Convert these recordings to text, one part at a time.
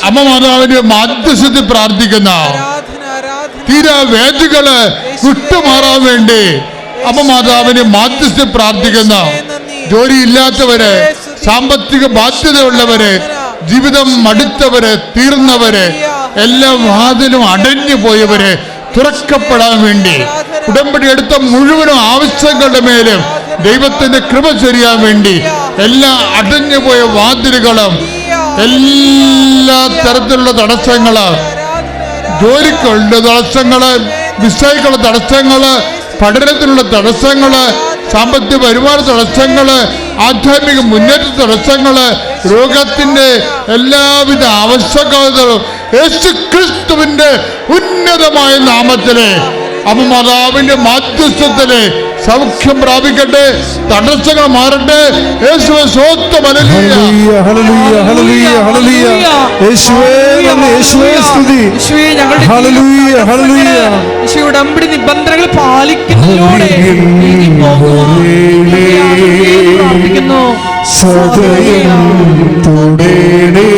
അമ്മ മാതാവിന്റെ മാധ്യസ്ഥത്തിൽ പ്രാർത്ഥിക്കുന്ന തീരെ വേദികൾ വിട്ടുമാറാൻ വേണ്ടി അമ്മ മാതാവിന് മാധ്യസ്ഥ പ്രാർത്ഥിക്കുന്ന ജോലിയില്ലാത്തവര് സാമ്പത്തിക ബാധ്യതയുള്ളവര് ജീവിതം മടുത്തവര് തീർന്നവര് എല്ലാ വാതിലും അടഞ്ഞു പോയവര് തുറക്കപ്പെടാൻ വേണ്ടി ഉടമ്പടി എടുത്ത മുഴുവനും ആവശ്യങ്ങളുടെ മേലും ദൈവത്തിന്റെ കൃപ ചൊരിയാൻ വേണ്ടി എല്ലാ അടഞ്ഞുപോയ വാതിലുകളും എല്ലാ തരത്തിലുള്ള തടസ്സങ്ങൾ ജോലിക്കുള്ള തടസ്സങ്ങൾ വിസയ്ക്കുള്ള തടസ്സങ്ങൾ പഠനത്തിനുള്ള തടസ്സങ്ങൾ സാമ്പത്തിക വരുമാന തടസ്സങ്ങൾ ആധ്യാത്മിക മുന്നേറ്റ തടസ്സങ്ങൾ രോഗത്തിന്റെ എല്ലാവിധ ആവശ്യകതകളും യേശു ക്രിസ്തുവിന്റെ ഉന്നതമായ നാമത്തിലെ അമ്മ മാതാവിന്റെ മാധ്യസ്ഥത്തിൽ സൗഖ്യം പ്രാപിക്കട്ടെ തടസ്സങ്ങൾ മാറട്ടെ. യേശുവെ സ്വത്വം ഹല്ലേലൂയ, ഹല്ലേലൂയ, ഹല്ലേലൂയ, ഹല്ലേലൂയ. യേശുവേ യേശുവേ സ്തുതി. ഹല്ലേലൂയ, ഹല്ലേലൂയ. യേശുവേ, ഉടമ്പടി നിബന്ധനകൾ പാലിക്കുന്നതിലൂടെ പ്രാർത്ഥിക്കുന്നു. സദയം തുടേണേ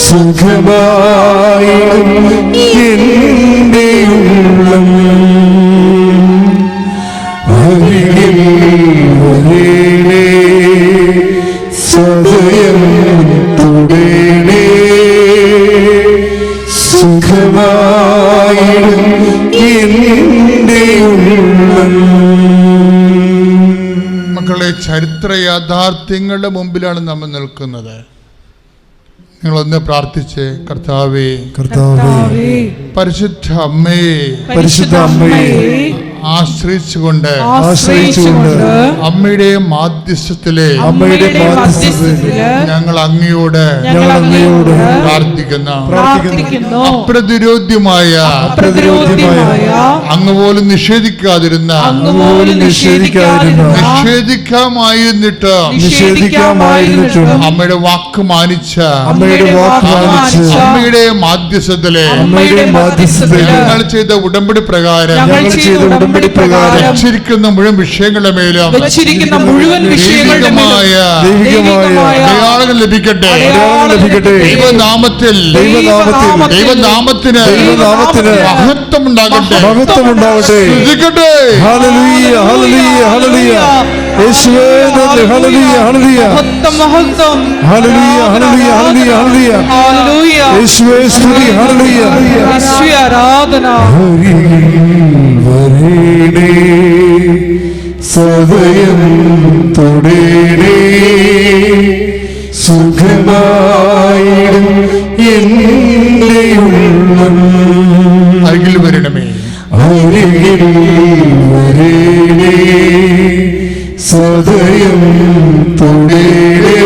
സുഖമായി എന്റെ ഉള്ളം. മക്കളെ ചരിത്ര യാഥാർത്ഥ്യങ്ങളുടെ മുമ്പിലാണ് നമ്മൾ നിൽക്കുന്നത്. നിങ്ങളൊന്ന് പ്രാർത്ഥിച്ച് കർത്താവേ. കർത്താവേ. പരിശുദ്ധ അമ്മേ. പരിശുദ്ധ അമ്മയെ ആശ്രയിച്ചുകൊണ്ട് ആശ്രയിച്ചുകൊണ്ട് അമ്മയുടെ മാധ്യസ്ഥത്തിലെ അമ്മയുടെ ഞങ്ങൾ അങ്ങയോട് ഞങ്ങൾ അങ്ങയോട് പ്രാർത്ഥിക്കുന്ന. അപ്രതിരോധ്യമായ പ്രതിരോധ്യമായ അങ്ങ് പോലും നിഷേധിക്കാതിരുന്ന അങ്ങ് പോലും നിഷേധിക്കാതിരുന്ന നിഷേധിക്കാമായിരുന്നിട്ട് നിഷേധിക്കാമായിരുന്നിട്ടും അമ്മയുടെ വാക്ക് മാനിച്ച അമ്മയുടെ വാക്ക് മാനിച്ച അമ്മയുടെ മാധ്യസ്ഥത്തിലെ അമ്മയുടെ മാധ്യസ്ഥതയിൽ ഞങ്ങൾ ചെയ്ത ഉടമ്പടി പ്രകാരം ഞങ്ങൾ ചെയ്ത ഉടമ്പടി പ്രകാരം വെച്ചിരിക്കുന്ന മുഴുവൻ വിഷയങ്ങളുടെ മേലും വെച്ചിരിക്കുന്ന മുഴുവൻ വിഷയങ്ങളുടെ മേലും ദൈവികമായ ദൈവികമായ അടയാളങ്ങൾ ലഭിക്കട്ടെ. ലഭിക്കട്ടെ. ദൈവനാമത്തിൽ ദൈവനാമത്തിൽ ദൈവനാമത്തിന് ദൈവനാമത്തിന് മഹത്വം ഉണ്ടാകട്ടെ മഹത്വം ഉണ്ടാകട്ടെ ലഭിക്കട്ടെ ഹല്ലേലൂയ ഹല്ലേലൂയ ഹല്ലേലൂയ. യേശുവേ നന്ദി ഹല്ലേലൂയ ഹല്ലേലൂയ. മഹത്വം മഹത്വം. ഹല്ലേലൂയ ഹല്ലേലൂയ ഹല്ലേലൂയ. ഹല്ലേലൂയ. ഹല്ലേലൂയ യേശുവേ സ്തുതി ഹല്ലേലൂയ. യേശുവേ ആരാധന. വരേണേ സദയം തൊടേണേ സുഖമായിടും അരികിൽ വരണമേ. അരികിൽ വരേണേ സദയം തൊടേണേ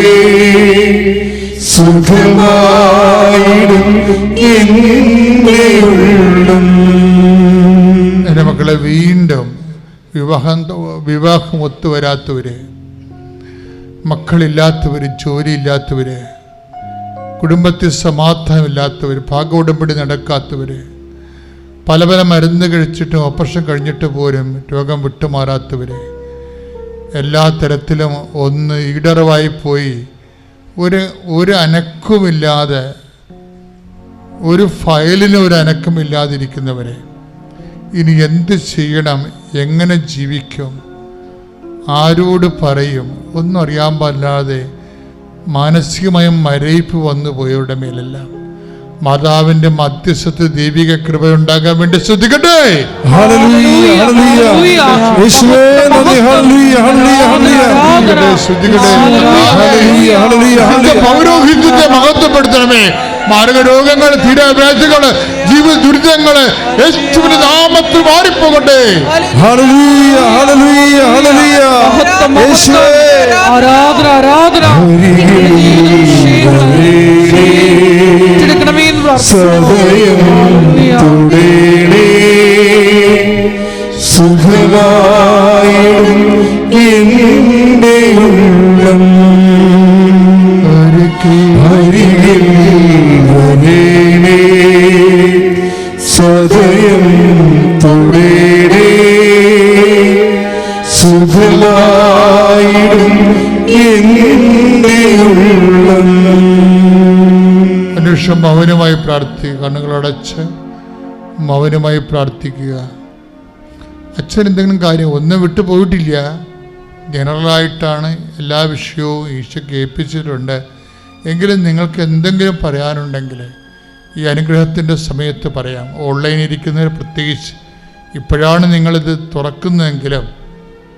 സുഖമായിടും മക്കളെ വീണ്ടും വിവാഹം വിവാഹം ഒത്തുവരാത്തവർ മക്കളില്ലാത്തവർ ജോലിയില്ലാത്തവർ കുടുംബത്തിൽ സമാധാനമില്ലാത്തവർ ഭാഗോടമ്പടി നടക്കാത്തവർ പല പല മരുന്ന് കഴിച്ചിട്ടും ഓപ്പറേഷൻ കഴിഞ്ഞിട്ട് പോലും രോഗം വിട്ടുമാറാത്തവർ എല്ലാ തരത്തിലും ഒന്ന് ഈടറവായി പോയി ഒരു ഒരു അനക്കുമില്ലാതെ ഒരു ഫയലിന് ഒരു അനക്കമില്ലാതിരിക്കുന്നവരെ. ഇനി എന്ത് ചെയ്യണം? എങ്ങനെ ജീവിക്കും? ആരോട് പറയും? ഒന്നും അറിയാൻ പാടില്ലാതെ മാനസികമായും മരയിപ്പ് വന്നു പോയവരുടെ മേലെല്ലാം. മാതാവിന്റെ മധ്യസ്ഥത്ത് ദൈവിക കൃപയുണ്ടാകാൻ വേണ്ടി ശ്രദ്ധിക്കട്ടെ! ഹല്ലേലൂയ ഹല്ലേലൂയ. യേശുവേ നന്ദി. ഹല്ലേലൂയ ഹല്ലേലൂയ ഹല്ലേലൂയ. ശ്രദ്ധിക്കട്ടെ ശ്രദ്ധിക്കട്ടെ. ഹല്ലേലൂയ ഹല്ലേലൂയ. ഇതിന്റെ ഹല്ലേലൂയ പൗരോഹിത്യത്തെ മഹത്വപ്പെടുത്തണമേ. മാരക രോഗങ്ങൾ തീരാവേശകൾ ജീവിത ദുരിതങ്ങൾ യേശുവിന്റെ നാമത്തിൽ മാറിപ്പോകട്ടെ. ഹല്ലേലൂയ ഹല്ലേലൂയ ഹല്ലേലൂയ. യേശുവേ. ആരാധന ആരാധന. സദയം തുടേണേ സുഖമായിടും എന്റെ ഉള്ളം സുഖമായിടും മൗനമായി പ്രാർത്ഥിക്കുക കണ്ണുകളടച്ച് മൗനമായി പ്രാർത്ഥിക്കുക. അച്ഛൻ എന്തെങ്കിലും കാര്യം ഒന്നും വിട്ടു പോയിട്ടില്ല. ജനറലായിട്ടാണ് എല്ലാ വിഷയവും ഈശോയ്ക്ക് ഏൽപ്പിച്ചിട്ടുണ്ട് എങ്കിലും നിങ്ങൾക്ക് എന്തെങ്കിലും പറയാനുണ്ടെങ്കിൽ ഈ അനുഗ്രഹത്തിന്റെ സമയത്ത് പറയാം. ഓൺലൈനിൽ ഇരിക്കുന്നവർ പ്രത്യേകിച്ച് ഇപ്പോഴാണ് നിങ്ങളിത് തുറക്കുന്നതെങ്കിലും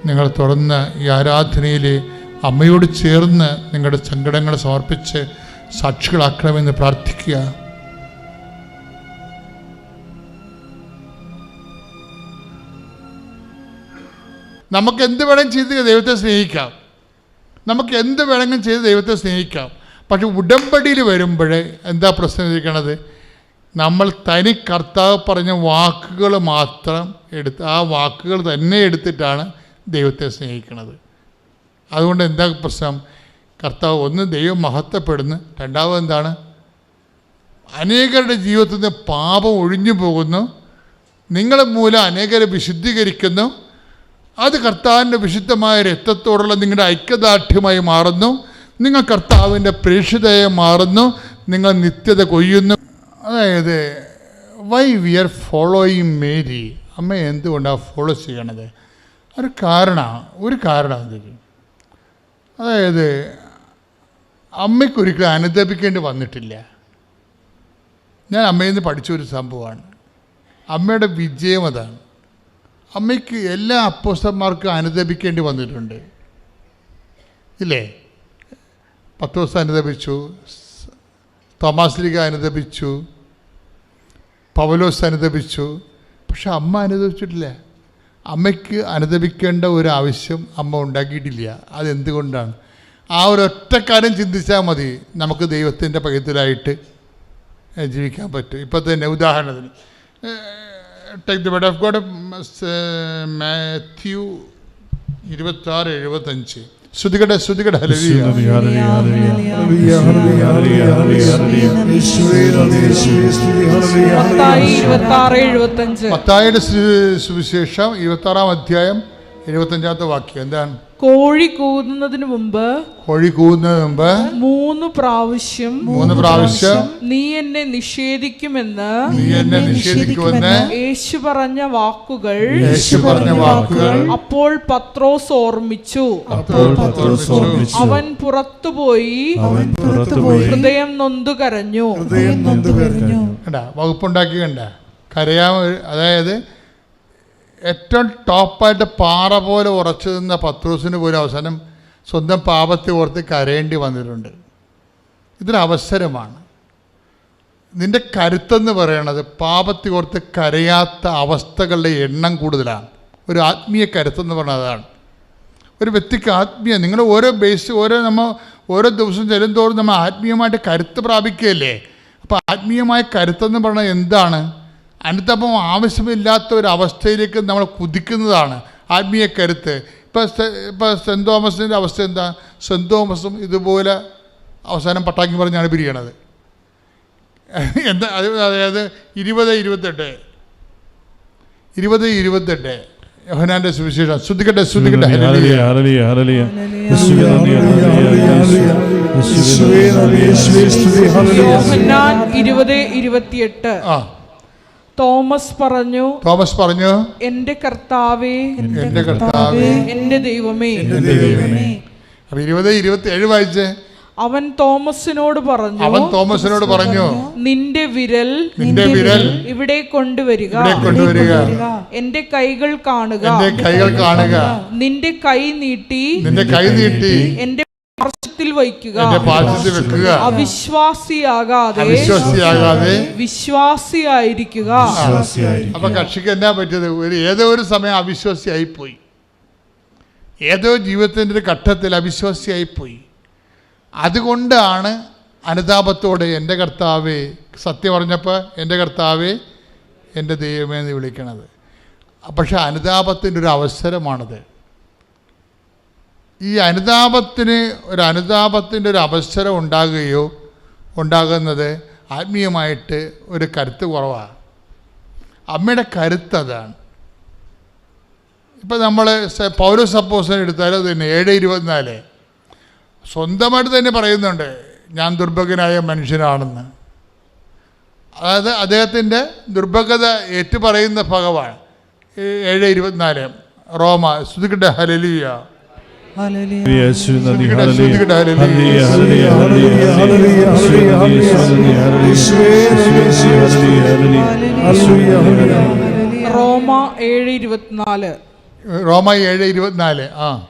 നിങ്ങൾ തുറന്ന് ഈ ആരാധനയിൽ അമ്മയോട് ചേർന്ന് നിങ്ങളുടെ സങ്കടങ്ങൾ സമർപ്പിച്ച് സാക്ഷികളാക്കണമെന്ന് പ്രാർത്ഥിക്കുക. നമുക്ക് എന്ത് വേണമെങ്കിലും ചെയ്ത് ദൈവത്തെ സ്നേഹിക്കാം. നമുക്ക് എന്ത് വേണമെങ്കിലും ചെയ്ത് ദൈവത്തെ സ്നേഹിക്കാം. പക്ഷെ ഉടമ്പടിയിൽ വരുമ്പോൾ എന്താ പ്രശ്നം ഇരിക്കണത് നമ്മൾ തനി കർത്താവ് പറഞ്ഞ വാക്കുകൾ മാത്രം എടുത്ത് ആ വാക്കുകൾ തന്നെ എടുത്തിട്ടാണ് ദൈവത്തെ സ്നേഹിക്കുന്നത് അതുകൊണ്ട് എന്താ പ്രശ്നം? കർത്താവ് ഒന്ന് ദൈവം മഹത്വപ്പെടുന്നു. രണ്ടാമത് എന്താണ്? അനേകരുടെ ജീവിതത്തിൽ നിന്ന് പാപം ഒഴിഞ്ഞു പോകുന്നു. നിങ്ങളെ മൂലം അനേകരെ വിശുദ്ധീകരിക്കുന്നു. അത് കർത്താവിന്റെ വിശുദ്ധമായ രക്തത്തോടുള്ള നിങ്ങളുടെ ഐക്യദാർഢ്യമായി മാറുന്നു. നിങ്ങൾ കർത്താവിന്റെ പ്രേക്ഷിതയെ മാറുന്നു. നിങ്ങൾ നിത്യത കൊയ്യുന്നു. അതായത് why we are following Mary അമ്മ എന്തുകൊണ്ടാണ് ഫോളോ ചെയ്യണത്? ഒരു കാരണ ഒരു കാരണം എന്തൊക്കെ അതായത് അമ്മയ്ക്കൊരിക്കലും അനുദപിക്കേണ്ടി വന്നിട്ടില്ല. ഞാൻ അമ്മയിൽ നിന്ന് പഠിച്ച ഒരു സംഭവമാണ്. അമ്മയുടെ വിജയം അതാണ്. അമ്മയ്ക്ക് എല്ലാ അപ്പോസ്റ്റന്മാർക്കും അനുദപിക്കേണ്ടി വന്നിട്ടുണ്ട്. ഇല്ലേ? പത്ത് ദിവസം അനുദപിച്ചു സ്- തോമാസ് ലീഗ അനുദപിച്ചു പവലോസ് അനുദപിച്ചു പക്ഷെ അമ്മ അനുദപിച്ചിട്ടില്ല. അമ്മയ്ക്ക് അനുദപിക്കേണ്ട ഒരു ആവശ്യം അമ്മ ഉണ്ടാക്കിയിട്ടില്ല അതെന്തുകൊണ്ടാണ് ആ ഒരു കാര്യം ചിന്തിച്ചാൽ മതി നമുക്ക് ദൈവത്തിന്റെ പകത്തിലായിട്ട് ജീവിക്കാൻ പറ്റും ഇപ്പോൾ തന്നെ ഉദാഹരണത്തിന് take the word of God Matthew ഇരുപത്താറ് എഴുപത്തഞ്ച് ശ്രുതികടെ ശ്രുതികട ഹലവിയ ഹല്ലേലൂയ. ഇരുപത്തി ആറാം സുവിശേഷം അധ്യായം എഴുപത്തഞ്ചാമത്തെ വാക്യം എന്താണ്? കോഴി കൂതുന്നതിന് മുമ്പ് കോഴി കൂതുന്നതിന് മുമ്പ് മൂന്ന് പ്രാവശ്യം മൂന്ന് പ്രാവശ്യം നീ എന്നെ നിഷേധിക്കുമെന്ന് നീ എന്നെ നിഷേധിക്കുമെന്ന് യേശു പറഞ്ഞ വാക്കുകൾ യേശു പറഞ്ഞ വാക്കുകൾ അപ്പോൾ പത്രോസ് ഓർമ്മിച്ചു. അപ്പോൾ പത്രോസ് ഓർമ്മിച്ചു. അവൻ പുറത്തുപോയി അവൻ പുറത്തുപോയി ഹൃദയം നൊന്തു കരഞ്ഞു. ഹൃദയം നൊന്തു കരഞ്ഞു. കണ്ട വകുപ്പുണ്ടാക്കി കണ്ട. കരയാ അതായത് ഏറ്റവും ടോപ്പായിട്ട് പാറ പോലെ ഉറച്ചു നിന്ന പത്രൂസിന് പോലും അവസാനം സ്വന്തം പാപത്തെ ഓർത്ത് കരയേണ്ടി വന്നിട്ടുണ്ട്. ഇതൊരു അവസരമാണ്. നിന്റെ കരുത്തെന്ന് പറയണത് പാപത്തെ ഓർത്ത് കരയാത്ത അവസ്ഥകളുടെ എണ്ണം കൂടുതലാണ്. ഒരു ആത്മീയ കരുത്തെന്ന് പറഞ്ഞാൽ അതാണ്. ഒരു വ്യക്തിക്ക് ആത്മീയ നിങ്ങൾ ഓരോ ബേസ് ഓരോ നമ്മൾ ഓരോ ദിവസം ചെല്ലുന്തോറും നമ്മൾ ആത്മീയമായിട്ട് കരുത്ത് പ്രാപിക്കുകയല്ലേ? അപ്പോൾ ആത്മീയമായ കരുത്തെന്ന് പറഞ്ഞാൽ എന്താണ്? അനുതപം ആവശ്യമില്ലാത്ത ഒരു അവസ്ഥയിലേക്ക് നമ്മൾ കുതിക്കുന്നതാണ് ആത്മീയ കരുത്ത്. ഇപ്പോൾ ഇപ്പോൾ സെന്റ് തോമസിന്റെ അവസ്ഥ എന്താ? സെന്റ് തോമസും ഇതുപോലെ അവസാനം പട്ടാക്കി പറഞ്ഞാണ് പിരിയണത്. എന്താ അത് അതായത് ഇരുപത് ഇരുപത്തെട്ട്. ഇരുപത് ഇരുപത്തെട്ട്. യോഹനാന്റെ സുവിശേഷം. ശ്രദ്ധിക്കട്ടെ ശ്രദ്ധിക്കട്ടെ ഇരുപത് ഇരുപത്തിയെട്ട്. ആ. തോമസ് പറഞ്ഞു തോമസ് പറഞ്ഞു എന്റെ കർത്താവേ എന്റെ കർത്താവേ എന്റെ ദൈവമേ എന്റെ ദൈവമേ. അപ്പൊ ഇരുപത് ഇരുപത്തി ഏഴ് വായിച്ചേ. അവൻ തോമസിനോട് പറഞ്ഞു അവൻ തോമസിനോട് പറഞ്ഞു നിന്റെ വിരൽ നിന്റെ വിരൽ ഇവിടെ കൊണ്ടുവരിക. ഇവിടെ കൊണ്ടുവരിക. എന്റെ കൈകൾ കാണുക. എന്റെ കൈകൾ കാണുക. നിന്റെ കൈ നീട്ടി നിന്റെ കൈ നീട്ടി എന്റെ പാർശ്വത്തിൽ വയ്ക്കുക എന്റെ വെക്കുക. അവിശ്വാസിയാകാതെ അവിശ്വാസിയാകാതെ വിശ്വാസിയായിരിക്കുക. വിശ്വാസിയായിരിക്കും. അപ്പൊ കക്ഷിക്ക് എന്നാ പറ്റിയത്? ഒരു ഏതോ ഒരു സമയം അവിശ്വാസിയായിപ്പോയി. ഏതോ ജീവിതത്തിന്റെ ഒരു ഘട്ടത്തിൽ അവിശ്വാസിയായിപ്പോയി. അതുകൊണ്ടാണ് അനുതാപത്തോടെ എന്റെ കർത്താവേ സത്യം പറഞ്ഞപ്പോൾ എന്റെ കർത്താവേ എന്റെ ദൈവമേ എന്ന് വിളിക്കണത്. പക്ഷെ അനുതാപത്തിന്റെ ഒരു അവസരമാണത്. ഈ അനുതാപത്തിന് ഒരു അനുതാപത്തിന്റെ ഒരു അവസരം ഉണ്ടാകുകയോ ഉണ്ടാകുന്നത് ആത്മീയമായിട്ട് ഒരു കരുത്ത് കുറവാണ്. അമ്മയുടെ കരുത്ത് അതാണ്. ഇപ്പം നമ്മൾ പൗര സപ്പോസിനെ എടുത്താലും അത് തന്നെ ഏഴ് ഇരുപത്തിനാല്. സ്വന്തമായിട്ട് തന്നെ പറയുന്നുണ്ട് ഞാൻ ദുർഭഗനായ മനുഷ്യനാണെന്ന്. അതായത് അദ്ദേഹത്തിന്റെ ദുർഭഗത ഏറ്റുപറയുന്ന ഏ- ഏഴ് ഇരുപത്തിനാല് റോമ സുതുക്കിട്ട ഹലലിയ റോമ ഏഴ് ഇരുപത്തിനാല്. റോമ ഏഴ് ഇരുപത്തിനാല്. ആ.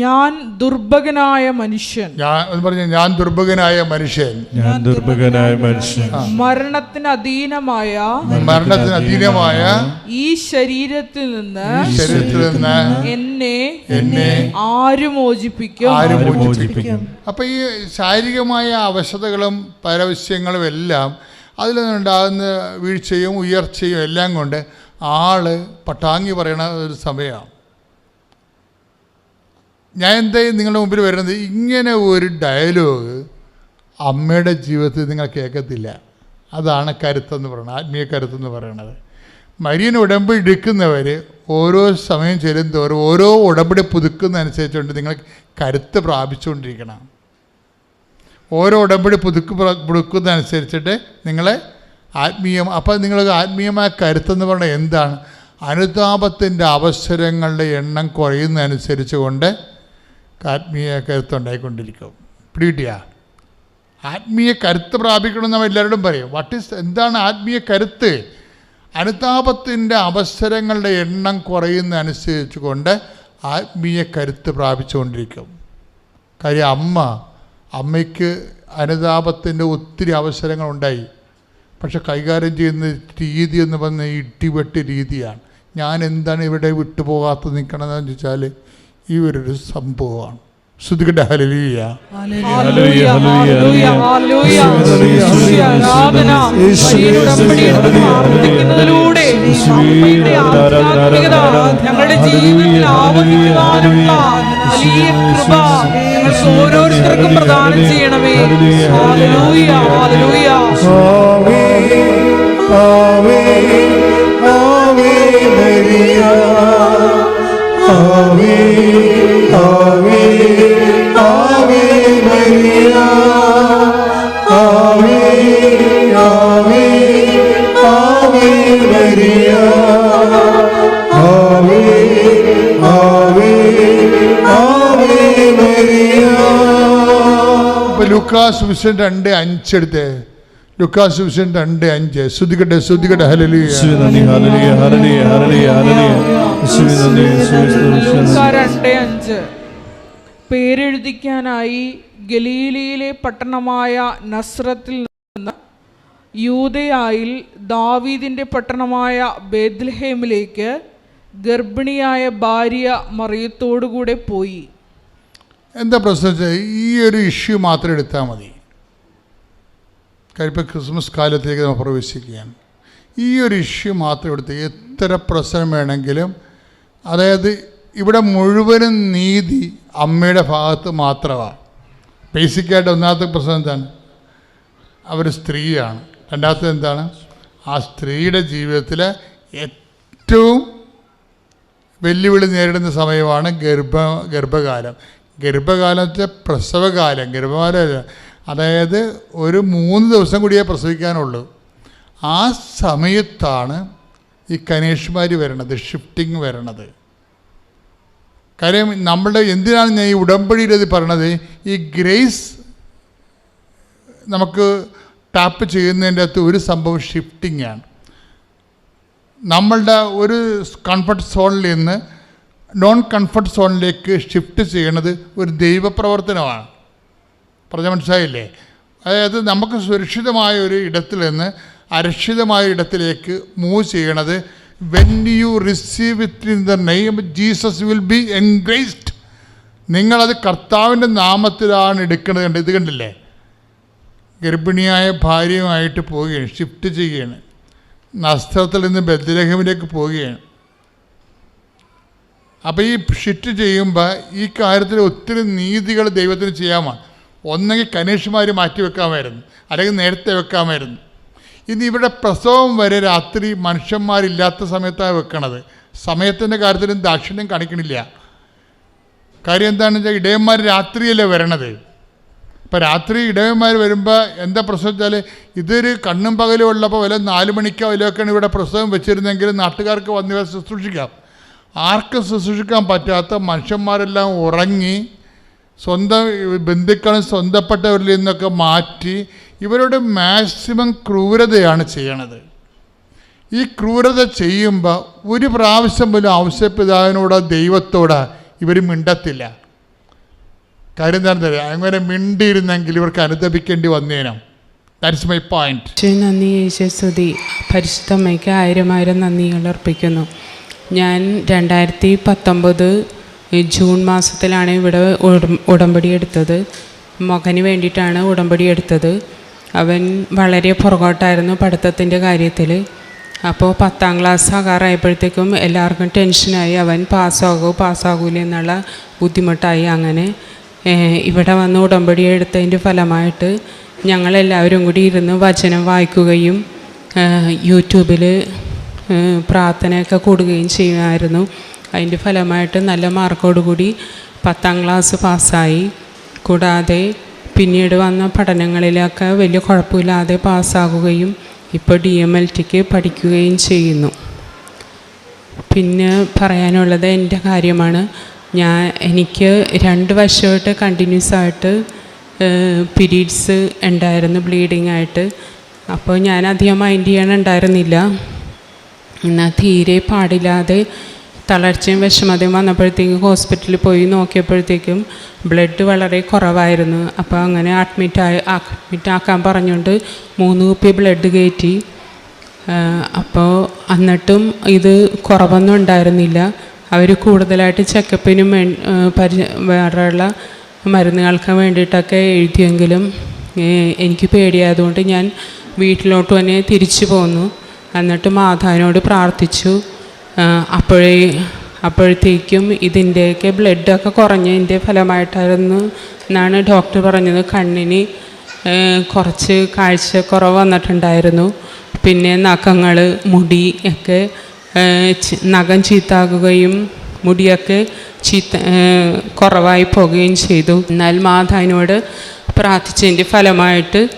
ഞാൻ ദുർഭകനായ മനുഷ്യൻ. ഞാൻ പറഞ്ഞ ഞാൻ ദുർഭകനായ മനുഷ്യൻ. ഞാൻ ദുർഭകനായ മനുഷ്യൻ. മരണത്തിന് അധീനമായ മരണത്തിന് അധീനമായ ഈ ശരീരത്തിൽ നിന്ന് ശരീരത്തിൽ നിന്ന് എന്നെ എന്നെ ആര് മോചിപ്പിക്കും. ആര് മോചിപ്പിക്കും. അപ്പൊ അപ്പോൾ ഈ ശാരീരികമായ അവശതകളും പരവശ്യങ്ങളും എല്ലാം അതിൽ നിന്നുണ്ടാകുന്ന വീഴ്ചയും ഉയർച്ചയും എല്ലാം കൊണ്ട് ആൾ പട്ടാങ്ങി പറയണ ഒരു സമയമാണ്. ഞാൻ എന്തായി നിങ്ങളുടെ മുമ്പിൽ വരുന്നത്? ഇങ്ങനെ ഒരു ഡയലോഗ് അമ്മയുടെ ജീവിതത്തിൽ നിങ്ങൾ കേൾക്കത്തില്ല. അതാണ് കരുത്തെന്ന് പറയുന്നത് ആത്മീയ കരുത്തെന്ന് പറയുന്നത്. മരിയൻ ഉടമ്പടി എടുക്കുന്നവർ ഓരോ സമയം ചെല്ലുന്തോറും ഓരോ ഉടമ്പടി പുതുക്കുന്നതനുസരിച്ചുകൊണ്ട് നിങ്ങൾ കരുത്ത് പ്രാപിച്ചുകൊണ്ടിരിക്കണം. ഓരോ ഉടമ്പടി പുതുക്ക് പുതുക്കുന്നതനുസരിച്ചിട്ട് നിങ്ങളെ ആത്മീയം അപ്പോൾ നിങ്ങൾ ആത്മീയമായ കരുത്തെന്ന് പറഞ്ഞാൽ എന്താണ്? അനുതാപത്തിന്റെ അവസരങ്ങളുടെ എണ്ണം കുറയുന്നതനുസരിച്ച് കൊണ്ട് ആത്മീയ കരുത്തുണ്ടായിക്കൊണ്ടിരിക്കും പിടികിട്ടിയാ? ആത്മീയ കരുത്ത് പ്രാപിക്കണമെന്ന് നമ്മൾ എല്ലാവരോടും പറയും. വാട്ട് ഈസ് എന്താണ് ആത്മീയ കരുത്ത്? അനുതാപത്തിന്റെ അവസരങ്ങളുടെ എണ്ണം കുറയുന്നതനുസരിച്ച് കൊണ്ട് ആത്മീയ കരുത്ത് പ്രാപിച്ചുകൊണ്ടിരിക്കും. കാര്യം അമ്മ അമ്മയ്ക്ക് അനുതാപത്തിന്റെ ഒത്തിരി അവസരങ്ങളുണ്ടായി. പക്ഷെ കൈകാര്യം ചെയ്യുന്ന രീതി എന്ന് പറഞ്ഞാൽ ഇട്ടിവെട്ട് രീതിയാണ്. ഞാൻ എന്താണ് ഇവിടെ വിട്ടുപോകാത്ത നിൽക്കണമെന്ന് വെച്ചാൽ ഈ ഒരു സംഭവമാണ് ആധ്യാത്മികത ഞങ്ങളുടെ ജീവിതത്തിൽ ആവർത്തിക്കുവാനുള്ള വലിയ കൃപ ഓരോരുത്തർക്കും പ്രദാനം ചെയ്യണമേ ഹല്ലേലൂയ, ഹല്ലേലൂയ. മരിയ ആവേ ആവേ ലുക്കാസ് വിഷൻ രണ്ട് അഞ്ചെടുത്ത് ലുക്കാസ് വിഷൻ രണ്ട് അഞ്ച്. ശ്രുതികട്ടെ ശ്രുതികട്ടെ യേശുവേ സ്തുതി, യേശുവേ ലൂക്ക നന്ദി. പേരെഴുതിക്കാനായി ഗലീലയിലെ പട്ടണമായ നസ്രത്തിൽ നിന്ന് യൂതയായിൽ ദാവീദിന്റെ പട്ടണമായ ബേദ്ലഹേമിലേക്ക് ഗർഭിണിയായ ഭാര്യ മറിയത്തോടുകൂടെ പോയി. എന്താ പ്രശ്നം വെച്ചാൽ ഈ ഒരു ഇഷ്യൂ മാത്രം എടുത്താൽ മതി. കാര്യം ഇപ്പോൾ ക്രിസ്മസ് കാലത്തേക്ക് നമ്മൾ പ്രവേശിക്കുകയാണ്. ഈ ഒരു ഇഷ്യൂ മാത്രം എടുത്ത് എത്ര പ്രശ്നം വേണമെങ്കിലും അതായത് ഇവിടെ മുഴുവനും നീതി അമ്മയുടെ ഭാഗത്ത് മാത്രമാണ്. ബേസിക്കായിട്ട് ഒന്നാമത്തെ പ്രശ്നം എന്താണ്? അവർ സ്ത്രീയാണ്. രണ്ടാമത്തെ എന്താണ്? ആ സ്ത്രീയുടെ ജീവിതത്തിലെ ഏറ്റവും വെല്ലുവിളി നേരിടുന്ന സമയമാണ് ഗർഭ ഗർഭകാലം. ഗർഭകാലത്തെ പ്രസവകാലം ഗർഭകാലം അതായത് ഒരു മൂന്ന് ദിവസം കൂടിയേ പ്രസവിക്കാനുള്ളൂ. ആ സമയത്താണ് ഈ കനേഷ്മാർ വരണത് ഷിഫ്റ്റിംഗ് വരണത്. കാര്യം നമ്മുടെ എന്തിനാണ് ഞാൻ ഈ ഉടമ്പടിയിൽ ഇത് ഈ ഗ്രേസ് നമുക്ക് ടാപ്പ് ചെയ്യുന്നതിന്റെ അകത്ത് ഒരു സംഭവം ഷിഫ്റ്റിംഗ് ആണ്. നമ്മളുടെ ഒരു കംഫർട്ട് സോണിൽ നിന്ന് നോൺ കംഫർട്ട് സോണിലേക്ക് ഷിഫ്റ്റ് ചെയ്യണത് ഒരു ദൈവപ്രവർത്തനമാണ്. പറഞ്ഞ മനസ്സിലായില്ലേ? അതായത് നമുക്ക് സുരക്ഷിതമായ ഒരു ഇടത്തിൽ നിന്ന് അരക്ഷിതമായ ഇടത്തിലേക്ക് മൂവ് ചെയ്യണത് when you receive it in the name Jesus will be engraced നിങ്ങളത് കർത്താവിന്റെ നാമത്തിലാണ് എടുക്കുന്നത് കണ്ട് ഇത് കണ്ടില്ലേ? ഗർഭിണിയായ ഭാര്യയുമായിട്ട് പോവുകയാണ് ഷിഫ്റ്റ് ചെയ്യുകയാണ്. നസ്ത്രത്തിൽ നിന്ന് ബദ്രഹമിലേക്ക് പോവുകയാണ്. അപ്പോൾ ഈ ഷിഫ്റ്റ് ചെയ്യുമ്പോൾ ഈ കാര്യത്തിൽ ഒത്തിരി നീതികൾ ദൈവത്തിന് ചെയ്യാമാണ് ഒന്നെങ്കിൽ കനീഷ്മാർ മാറ്റി വെക്കാമായിരുന്നു. അല്ലെങ്കിൽ നേരത്തെ വെക്കാമായിരുന്നു. ഇനി ഇവിടെ പ്രസവം വരെ രാത്രി മനുഷ്യന്മാരില്ലാത്ത സമയത്താണ് വെക്കണത്. സമയത്തിന്റെ കാര്യത്തിലും ദാക്ഷിണ്യം കാണിക്കണില്ല. കാര്യം എന്താണെന്ന് വെച്ചാൽ ഇടയന്മാർ രാത്രിയല്ലേ വരണത്. ഇപ്പം രാത്രി ഇടയന്മാർ വരുമ്പോൾ എന്താ പ്രശ്നം വെച്ചാൽ ഇതൊരു കണ്ണും പകലും ഉള്ളപ്പോൾ വല്ല നാല് മണിക്കോ വിലയൊക്കെയാണ് ഇവിടെ പ്രസവം വെച്ചിരുന്നെങ്കിൽ നാട്ടുകാർക്ക് വന്ന് ഇവരെ ശുശ്രൂഷിക്കാം. ആർക്കും ശുശ്രൂഷിക്കാൻ പറ്റാത്ത മനുഷ്യന്മാരെല്ലാം ഉറങ്ങി സ്വന്തം ബന്ധുക്കളും സ്വന്തപ്പെട്ടവരിൽ നിന്നൊക്കെ മാറ്റി ഇവരോട് മാക്സിമം ക്രൂരതയാണ് ചെയ്യണത്. ഈ ക്രൂരത ചെയ്യുമ്പോൾ ഒരു പ്രാവശ്യം പോലും ഔഷപിതാവിനോടോ ദൈവത്തോടോ ഇവർ മിണ്ടത്തില്ല. കാര്യം എന്താണെന്ന് അറിയാം? അങ്ങനെ മിണ്ടിയിരുന്നെങ്കിൽ ഇവർക്ക് അനുദപിക്കേണ്ടി വന്നേനും? ദാറ്റ്സ് മൈ പോയിന്റ് നന്ദി യേശു പരിശുദ്ധമ്മയ്ക്ക് ആയിരം ആയിരം നന്ദികൾ അർപ്പിക്കുന്നു. ഞാൻ രണ്ടായിരത്തി പത്തൊമ്പത് ജൂൺ മാസത്തിലാണ് ഇവിടെ ഉടമ്പടി എടുത്തത്. മകന് വേണ്ടിയിട്ടാണ് ഉടമ്പടി എടുത്തത്. അവൻ വളരെ പുറകോട്ടായിരുന്നു പഠിത്തത്തിന്റെ കാര്യത്തിൽ അപ്പോൾ പത്താം ക്ലാസ് ആകാറായപ്പോഴത്തേക്കും എല്ലാവർക്കും ടെൻഷനായി അവൻ പാസ്സാകൂ പാസ്സാകൂല എന്നുള്ള ബുദ്ധിമുട്ടായി അങ്ങനെ. ഇവിടെ വന്ന് ഉടമ്പടി എടുത്തതിന്റെ ഫലമായിട്ട് ഞങ്ങളെല്ലാവരും കൂടി ഇരുന്ന് വചനം വായിക്കുകയും യൂട്യൂബിൽ പ്രാർത്ഥനയൊക്കെ കൂടുകയും ചെയ്യുമായിരുന്നു. അതിന്റെ ഫലമായിട്ട് നല്ല മാർക്കോടുകൂടി പത്താം ക്ലാസ് പാസ്സായി. കൂടാതെ പിന്നീട് വന്ന പഠനങ്ങളിലൊക്കെ വലിയ കുഴപ്പമില്ലാതെ പാസ്സാകുകയും ഇപ്പോൾ ഡി എം എൽ ടിക്ക് പഠിക്കുകയും ചെയ്യുന്നു. പിന്നെ പറയാനുള്ളത് എന്റെ കാര്യമാണ്. ഞാൻ എനിക്ക് രണ്ട് വർഷമായിട്ട് കണ്ടിന്യൂസ് ആയിട്ട് പീരീഡ്സ് ഉണ്ടായിരുന്നു ബ്ലീഡിങ് ആയിട്ട്. അപ്പോൾ ഞാൻ അധികം മൈൻഡ് ചെയ്യാനുണ്ടായിരുന്നില്ല എന്നാൽ തീരെ പാടില്ലാതെ തളർച്ചയും വിഷമതയും വന്നപ്പോഴത്തേക്കും ഹോസ്പിറ്റലിൽ പോയി നോക്കിയപ്പോഴത്തേക്കും ബ്ലഡ് വളരെ കുറവായിരുന്നു. അപ്പോൾ അങ്ങനെ അഡ്മിറ്റായി അഡ്മിറ്റ് ആക്കാൻ പറഞ്ഞുകൊണ്ട് മൂന്ന് കുപ്പി ബ്ലഡ് കയറ്റി. അപ്പോൾ എന്നിട്ടും ഇത് കുറവൊന്നും ഉണ്ടായിരുന്നില്ല. അവർ കൂടുതലായിട്ട് ചെക്കപ്പിനും വേ പരി വേറെയുള്ള മരുന്നുകൾക്ക് വേണ്ടിയിട്ടൊക്കെ എഴുതിയെങ്കിലും എനിക്ക് പേടിയായതുകൊണ്ട് ഞാൻ വീട്ടിലോട്ട് തന്നെ തിരിച്ചു പോന്നു. എന്നിട്ട് മാതാവിനോട് പ്രാർത്ഥിച്ചു. അപ്പോഴേ അപ്പോഴത്തേക്കും ഇതിന്റെയൊക്കെ ബ്ലഡൊക്കെ കുറഞ്ഞതിന്റെ ഫലമായിട്ടായിരുന്നു എന്നാണ് ഡോക്ടർ പറഞ്ഞത്. കണ്ണിന് കുറച്ച് കാഴ്ച കുറവ് വന്നിട്ടുണ്ടായിരുന്നു. പിന്നെ നഖങ്ങൾ മുടി ഒക്കെ നഖം ചീത്താകുകയും മുടിയൊക്കെ ചീത്ത കുറവായി പോവുകയും ചെയ്തു. എന്നാൽ മാതാവിനോട് പ്രാർത്ഥിച്ചതിന്റെ ഫലമായിട്ട്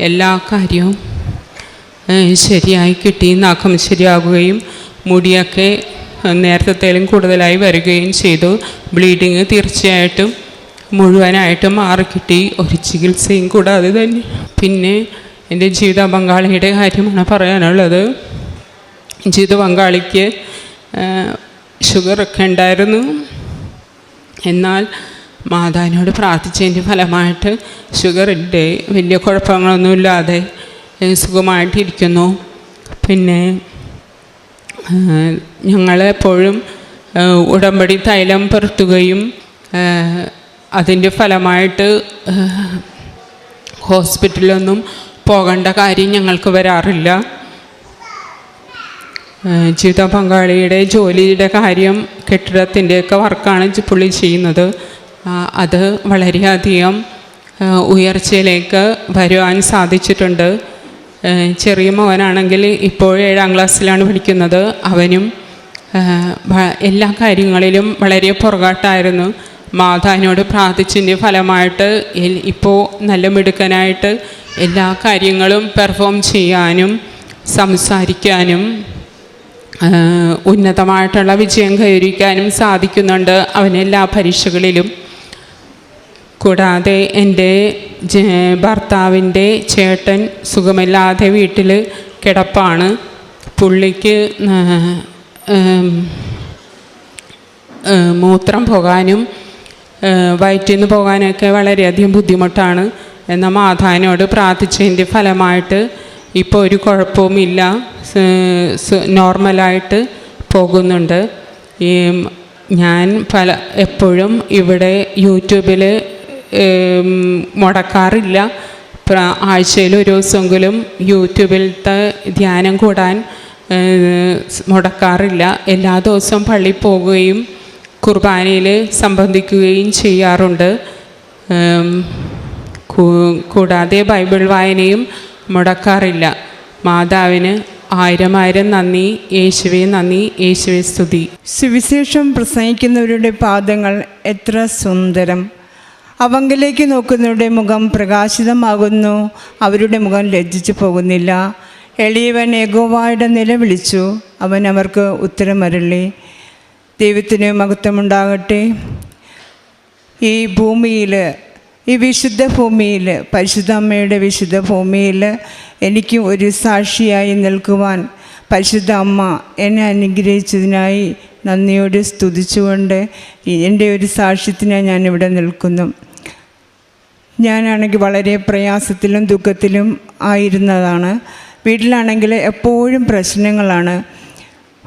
എല്ലാ കാര്യവും ശരിയായി കിട്ടി. നഖം ശരിയാകുകയും മുടിയൊക്കെ നേരത്തേലും കൂടുതലായി വരികയും ചെയ്തു. ബ്ലീഡിങ് തീർച്ചയായിട്ടും മുഴുവനായിട്ടും മാറിക്കിട്ടി ഒരു ചികിത്സയും കൂടാതെ തന്നെ. പിന്നെ എന്റെ ജീവിത പങ്കാളിയുടെ കാര്യമാണ് പറയാനുള്ളത്. ജീവിത പങ്കാളിക്ക് ഷുഗറൊക്കെ ഉണ്ടായിരുന്നു. എന്നാൽ മാതാവിനോട് പ്രാർത്ഥിച്ചതിന്റെ ഫലമായിട്ട് ഷുഗറിന്റെ വലിയ കുഴപ്പങ്ങളൊന്നുമില്ലാതെ സുഖമായിട്ടിരിക്കുന്നു. പിന്നെ ഞങ്ങളെപ്പോഴും ഉടമ്പടി തൈലം ഏഹ്, അതിന്റെ ഫലമായിട്ട് ഹോസ്പിറ്റലൊന്നും പോകേണ്ട കാര്യം ഞങ്ങൾക്ക് വരാറില്ല. ജീവിത പങ്കാളിയുടെ ജോലിയുടെ കാര്യം കെട്ടിടത്തിന്റെയൊക്കെ വർക്കാണ് പുള്ളി ചെയ്യുന്നത്. അത് വളരെയധികം ഉയർച്ചയിലേക്ക് വരുവാൻ സാധിച്ചിട്ടുണ്ട്. ചെറിയ മോനാണെങ്കിൽ ഇപ്പോൾ ഏഴാം ക്ലാസ്സിലാണ് പഠിക്കുന്നത്. അവനും എല്ലാ കാര്യങ്ങളിലും വളരെ പുറകോട്ടായിരുന്നു. മാതാവിനോട് പ്രാർത്ഥിച്ചതിന്റെ ഫലമായിട്ട് ഇപ്പോൾ നല്ല മിടുക്കനായിട്ട് എല്ലാ കാര്യങ്ങളും പെർഫോം ചെയ്യാനും സംസാരിക്കാനും ഉന്നതമായിട്ടുള്ള വിജയം കൈവരിക്കാനും സാധിക്കുന്നുണ്ട് അവനെല്ലാ പരീക്ഷകളിലും. കൂടാതെ എന്റെ ഭർത്താവിന്റെ ചേട്ടൻ സുഖമില്ലാതെ വീട്ടിൽ കിടപ്പാണ്. പുള്ളിക്ക് മൂത്രം പോകാനും വയറ്റിൽ നിന്ന് പോകാനൊക്കെ വളരെയധികം ബുദ്ധിമുട്ടാണ്. എന്ന മാതാവിനോട് പ്രാർത്ഥിച്ചതിന്റെ ഫലമായിട്ട് ഇപ്പോൾ ഒരു കുഴപ്പവുമില്ല. നോർമലായിട്ട് പോകുന്നുണ്ട്. ഈ ഞാൻ പല എപ്പോഴും ഇവിടെ യൂട്യൂബിൽ മുടക്കാറില്ല. ആഴ്ചയിൽ ഒരു ദിവസമെങ്കിലും യൂട്യൂബിലത്തെ ധ്യാനം കൂടാൻ മുടക്കാറില്ല. എല്ലാ ദിവസവും പള്ളി പോവുകയും കുർബാനയിൽ സംബന്ധിക്കുകയും ചെയ്യാറുണ്ട്. കൂടാതെ ബൈബിൾ വായനയും മുടക്കാറില്ല. മാതാവിന് ആയിരം ആയിരം നന്ദി. യേശുവെ നന്ദി. യേശുവെ സ്തുതി. സുവിശേഷം പ്രസംഗിക്കുന്നവരുടെ പാദങ്ങൾ എത്ര സുന്ദരം. അവങ്കിലേക്ക് നോക്കുന്നവരുടെ മുഖം പ്രകാശിതമാകുന്നു. അവരുടെ മുഖം ലജ്ജിച്ചു പോകുന്നില്ല. എളിയവൻ യഗോവായുടെ നിലവിളിച്ചു അവൻ അവർക്ക് ഉത്തരമരളി ദൈവത്തിന് മഹത്വമുണ്ടാകട്ടെ. ഈ ഭൂമിയിൽ ഈ വിശുദ്ധ ഭൂമിയിൽ പരിശുദ്ധ അമ്മയുടെ വിശുദ്ധ ഭൂമിയിൽ എനിക്ക് ഒരു സാക്ഷിയായി നിൽക്കുവാൻ പരിശുദ്ധ അമ്മ എന്നെ അനുഗ്രഹിച്ചതിനായി നന്ദിയോട് സ്തുതിച്ചുകൊണ്ട് എന്റെ ഒരു സാക്ഷ്യത്തിനായി ഞാനിവിടെ നിൽക്കുന്നു. ഞാനാണെങ്കിൽ വളരെ പ്രയാസത്തിലും ദുഃഖത്തിലും ആയിരുന്നതാണ്. വീട്ടിലാണെങ്കിൽ എപ്പോഴും പ്രശ്നങ്ങളാണ്.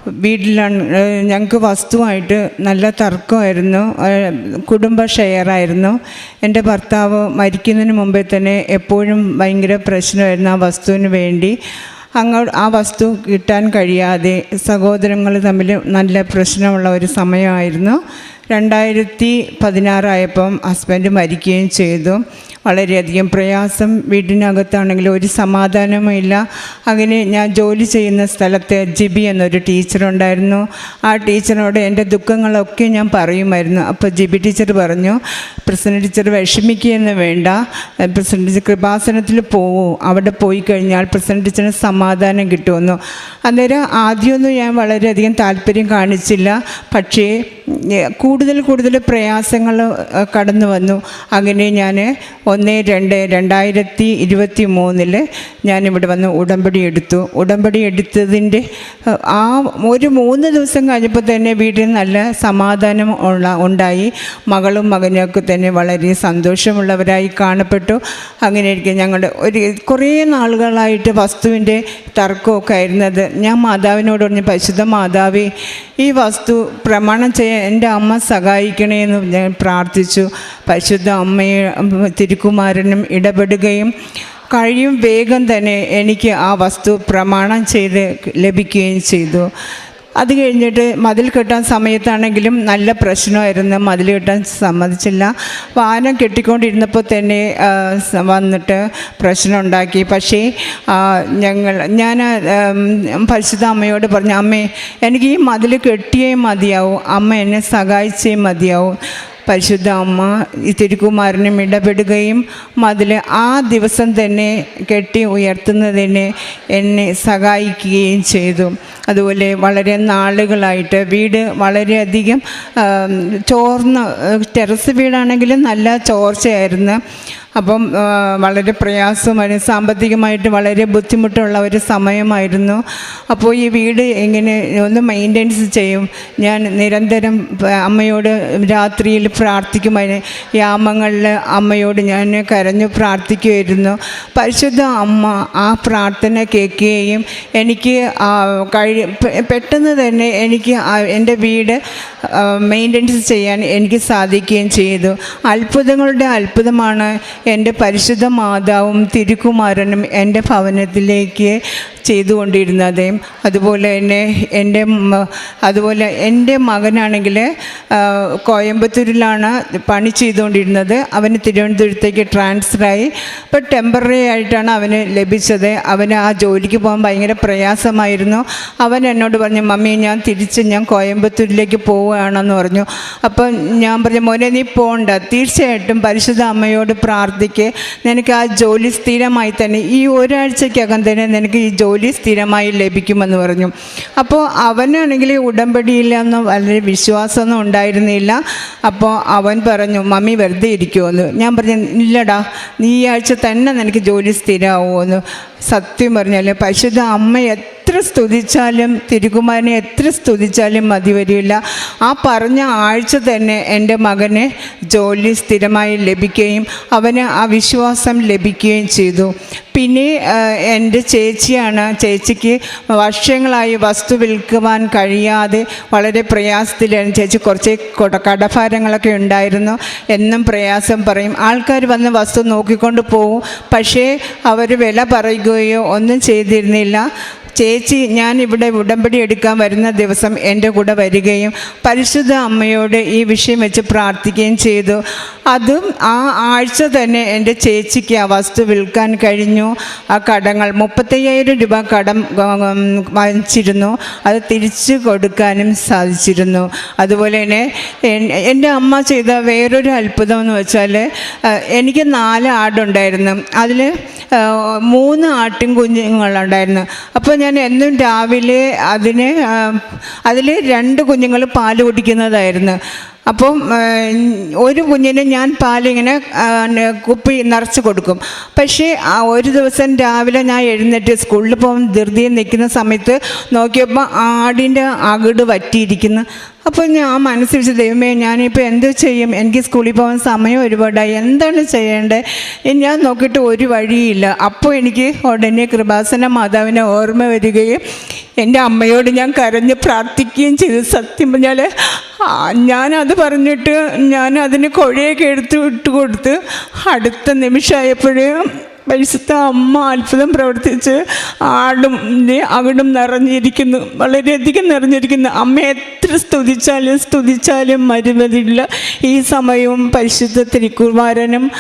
വീട്ടിലാണ് ഞങ്ങൾക്ക് വസ്തുവായിട്ട് നല്ല തർക്കമായിരുന്നു. കുടുംബ ഷെയറായിരുന്നു. എന്റെ ഭർത്താവ് മരിക്കുന്നതിന് മുമ്പേ തന്നെ എപ്പോഴും ഭയങ്കര പ്രശ്നമായിരുന്നു ആ വസ്തുവിന് വേണ്ടി. അങ്ങോട്ട് ആ വസ്തു കിട്ടാൻ കഴിയാതെ സഹോദരങ്ങൾ തമ്മിൽ നല്ല പ്രശ്നമുള്ള ഒരു സമയമായിരുന്നു. രണ്ടായിരത്തി പതിനാറായപ്പം ഹസ്ബൻഡ് മരിക്കുകയും ചെയ്തു. വളരെയധികം പ്രയാസം വീടിനകത്താണെങ്കിൽ ഒരു സമാധാനമില്ല അങ്ങനെ ഞാൻ ജോലി ചെയ്യുന്ന സ്ഥലത്ത് ജിബി എന്നൊരു ടീച്ചറുണ്ടായിരുന്നു. ആ ടീച്ചറിനോട് എന്റെ ദുഃഖങ്ങളൊക്കെ ഞാൻ പറയുമായിരുന്നു. അപ്പോൾ ജിബി ടീച്ചർ പറഞ്ഞു പ്രസിഡന്റ് ടീച്ചർ വിഷമിക്കുകയെന്ന് വേണ്ട. പ്രസിഡന്റ് ടീച്ചർ കൃപാസനത്തിൽ പോവും അവിടെ പോയി കഴിഞ്ഞാൽ പ്രസിഡന്റ് ടീച്ചറിന് സമാധാനം കിട്ടുമെന്നു. അന്നേരം ആദ്യമൊന്നും ഞാൻ വളരെയധികം താല്പര്യം കാണിച്ചില്ല. പക്ഷേ കൂടുതൽ കൂടുതൽ പ്രയാസങ്ങൾ കടന്നു വന്നു. അങ്ങനെ ഞാൻ ഒന്ന് രണ്ട് രണ്ടായിരത്തി ഇരുപത്തി മൂന്നിൽ ഞാനിവിടെ വന്ന് ഉടമ്പടി എടുത്തു. ഉടമ്പടി എടുത്തതിന്റെ ആ ഒരു മൂന്ന് ദിവസം കഴിഞ്ഞപ്പോൾ തന്നെ വീട്ടിൽ നല്ല സമാധാനം ഉള്ള ഉണ്ടായി. മകളും മകനൊക്കെ തന്നെ വളരെ സന്തോഷമുള്ളവരായി കാണപ്പെട്ടു. അങ്ങനെ ഇരിക്കും ഞങ്ങളുടെ ഒരു കുറേ നാളുകളായിട്ട് വസ്തുവിന്റെ തർക്കമൊക്കെ ആയിരുന്നത്. ഞാൻ മാതാവിനോട് പറഞ്ഞു പരിശുദ്ധ മാതാവേ ഈ വസ്തു പ്രമാണം ചെയ്യാൻ എന്റെ അമ്മ സഹായിക്കണേ എന്ന് ഞാൻ പ്രാർത്ഥിച്ചു. പരിശുദ്ധ അമ്മയെ തിരുക്കുമാരനും ഇടപെടുകയും കഴിയും വേഗം തന്നെ എനിക്ക് ആ വസ്തു പ്രമാണം ചെയ്ത് ലഭിക്കുകയും ചെയ്തു. അത് കഴിഞ്ഞിട്ട് മതിൽ കെട്ടാൻ സമയത്താണെങ്കിലും നല്ല പ്രശ്നമായിരുന്നു. മതിൽ കെട്ടാൻ സമ്മതിച്ചില്ല. വാഹനം കെട്ടിക്കൊണ്ടിരുന്നപ്പോൾ തന്നെ വന്നിട്ട് പ്രശ്നം ഉണ്ടാക്കി പക്ഷേ ഞങ്ങൾ ഞാൻ പരിശുദ്ധ അമ്മയോട് പറഞ്ഞു അമ്മേ എനിക്ക് ഈ മതിൽ കെട്ടിയേ മതിയാവും. അമ്മ എന്നെ സഹായിച്ചേ മതിയാവും. പരിശുദ്ധ അമ്മ ഈ തിരുക്കുമാരനും ഇടപെടുകയും മതിൽ ആ ദിവസം തന്നെ കെട്ടി ഉയർത്തുന്നതിന് എന്നെ സഹായിക്കുകയും ചെയ്തു. അതുപോലെ വളരെ നാളുകളായിട്ട് വീട് വളരെയധികം ചോർന്ന് ടെറസ് വീടാണെങ്കിലും നല്ല ചോർച്ചയായിരുന്നു. അപ്പം വളരെ പ്രയാസമായിരുന്നു സാമ്പത്തികമായിട്ട് വളരെ ബുദ്ധിമുട്ടുള്ള ഒരു സമയമായിരുന്നു. അപ്പോൾ ഈ വീട് എങ്ങനെ ഒന്ന് മെയിന്റെനൻസ് ചെയ്യും. ഞാൻ നിരന്തരം അമ്മയോട് രാത്രിയിൽ പ്രാർത്ഥിക്കുമായിരുന്നു യാമങ്ങളിൽ അമ്മയോട് ഞാൻ കരഞ്ഞു പ്രാർത്ഥിക്കുമായിരുന്നു പരിശുദ്ധ അമ്മ ആ പ്രാർത്ഥന കേൾക്കുകയും എനിക്ക് കഴി പെട്ടെന്ന് തന്നെ എനിക്ക് എന്റെ വീട് മെയിന്റെനൻസ് ചെയ്യാൻ എനിക്ക് സാധിക്കുകയും ചെയ്തു. അത്ഭുതങ്ങളുടെ അത്ഭുതമാണ് എന്റെ പരിശുദ്ധ മാതാവും തിരുക്കുമാരനും എന്റെ ഭവനത്തിലേക്ക് ചെയ്തുകൊണ്ടിരുന്നത് അതുപോലെ തന്നെ എന്റെ അതുപോലെ എന്റെ മകനാണെങ്കിൽ കോയമ്പത്തൂരിലാണ് പണി ചെയ്തുകൊണ്ടിരുന്നത്. അവന് തിരുവനന്തപുരത്തേക്ക് ട്രാൻസ്ഫറായി ഇപ്പോൾ ടെമ്പററി ആയിട്ടാണ് അവന് ലഭിച്ചത്. അവന് ആ ജോലിക്ക് പോകാൻ ഭയങ്കര പ്രയാസമായിരുന്നു. അവൻ എന്നോട് പറഞ്ഞു മമ്മി ഞാൻ തിരിച്ച് ഞാൻ കോയമ്പത്തൂരിലേക്ക് പോവുകയാണെന്ന് പറഞ്ഞു. അപ്പം ഞാൻ പറഞ്ഞു മോനെ നീ പോണ്ട. തീർച്ചയായിട്ടും പരിശുദ്ധ അമ്മയോട് പ്രാർത്ഥിക്ക്. നിനക്ക് ആ ജോലി സ്ഥിരമായി തന്നെ ഈ ഒരാഴ്ചക്കകം തന്നെ നിനക്ക് ഈ ജോലി സ്ഥിരമായി ലഭിക്കുമെന്ന് പറഞ്ഞു. അപ്പോൾ അവനാണെങ്കിൽ ഉടമ്പടിയില്ലെന്നും വളരെ വിശ്വാസമൊന്നും ഉണ്ടായിരുന്നില്ല. അപ്പോൾ അവൻ പറഞ്ഞു മമ്മി വെറുതെ ഇരിക്കുമെന്ന് ഞാൻ പറഞ്ഞു ഇല്ലടാ നീ ആഴ്ച തന്നെ നിനക്ക് ജോലി സ്ഥിരമാവുമെന്ന് സത്യം പറഞ്ഞാൽ പരിശുദ്ധ അമ്മ എത്ര സ്തുതിച്ചാലും തിരുകുമാരനെ എത്ര സ്തുതിച്ചാലും മതി വരില്ല. ആ പറഞ്ഞ ആഴ്ച തന്നെ എന്റെ മകന് ജോലി സ്ഥിരമായി ലഭിക്കുകയും അവന് ആ വിശ്വാസം ലഭിക്കുകയും ചെയ്തു. പിന്നെ എന്റെ ചേച്ചിയാണ് ചേച്ചിക്ക് വർഷങ്ങളായി വസ്തു വിൽക്കുവാൻ കഴിയാതെ വളരെ പ്രയാസത്തിലാണ്. ചേച്ചി കുറച്ച് കൊട- കടഭാരങ്ങളൊക്കെ ഉണ്ടായിരുന്നു. എന്നും പ്രയാസം പറയും. ആൾക്കാർ വന്ന് വസ്തു നോക്കിക്കൊണ്ട് പോകും പക്ഷേ അവർ വില പറയുകയോ ഒന്നും ചെയ്തിരുന്നില്ല. ചേച്ചി ഞാൻ ഇവിടെ ഉടമ്പടി എടുക്കാൻ വരുന്ന ദിവസം എന്റെ കൂടെ വരികയും പരിശുദ്ധ അമ്മയോട് ഈ വിഷയം വെച്ച് പ്രാർത്ഥിക്കുകയും ചെയ്തു. അതും ആ ആഴ്ച തന്നെ എന്റെ ചേച്ചിക്ക് ആ വസ്തു വിൽക്കാൻ കഴിഞ്ഞു. ആ കടങ്ങൾ മുപ്പത്തയ്യായിരം രൂപ കടം വാങ്ങിച്ചിരുന്നു. അത് തിരിച്ചു കൊടുക്കാനും സാധിച്ചിരുന്നു. അതുപോലെ തന്നെ എന്റെ അമ്മ ചെയ്ത വേറൊരു അത്ഭുതം എന്ന് വെച്ചാൽ എനിക്ക് നാല് ആടുണ്ടായിരുന്നു. അതിൽ മൂന്ന് ആട്ടിൻ കുഞ്ഞുങ്ങളുണ്ടായിരുന്നു. അപ്പോൾ ഞാൻ എന്നും രാവിലെ അതിന് അതിൽ രണ്ട് കുഞ്ഞുങ്ങൾ പാൽ കുടിക്കുന്നതായിരുന്നു. അപ്പം ഒരു കുഞ്ഞിന് ഞാൻ പാലിങ്ങനെ കുപ്പി നിറച്ച് കൊടുക്കും. പക്ഷേ ആ ഒരു ദിവസം രാവിലെ ഞാൻ എഴുന്നേറ്റ് സ്കൂളിൽ പോകും ധൃതിയിൽ നിൽക്കുന്ന സമയത്ത് നോക്കിയപ്പോൾ ആടിന്റെ അകിട് വറ്റിയിരിക്കുന്നു. അപ്പോൾ ഞാൻ മനസ്സിൽ വെച്ച് ദൈവമേ ഞാനിപ്പോൾ എന്ത് ചെയ്യും? എനിക്ക് സ്കൂളിൽ പോകാൻ സമയം ഒരുപാടായി. എന്താണ് ചെയ്യേണ്ടത് ഞാൻ നോക്കിയിട്ട് ഒരു വഴിയില്ല. അപ്പോൾ എനിക്ക് ഉടനെ കൃപാസന മാതാവിനെ ഓർമ്മ വരികയും എന്റെ അമ്മയോട് ഞാൻ കരഞ്ഞ് പ്രാർത്ഥിക്കുകയും ചെയ്തു. സത്യം പറഞ്ഞാൽ ആ, പറഞ്ഞിട്ട് ഞാൻ അതിന് കുഴയൊക്കെ എടുത്ത് ഇട്ട് കൊടുത്ത് അടുത്ത നിമിഷമായപ്പോഴും പരിശുദ്ധ അമ്മ അത്ഭുതം പ്രവർത്തിച്ച് ആടും അവിടും നിറഞ്ഞിരിക്കുന്നു. വളരെയധികം നിറഞ്ഞിരിക്കുന്നു. അമ്മ എത്ര സ്തുതിച്ചാലും സ്തുതിച്ചാലും മരുന്നതില്ല ഈ സമയവും പരിശുദ്ധ തിരുക്കുമാരനും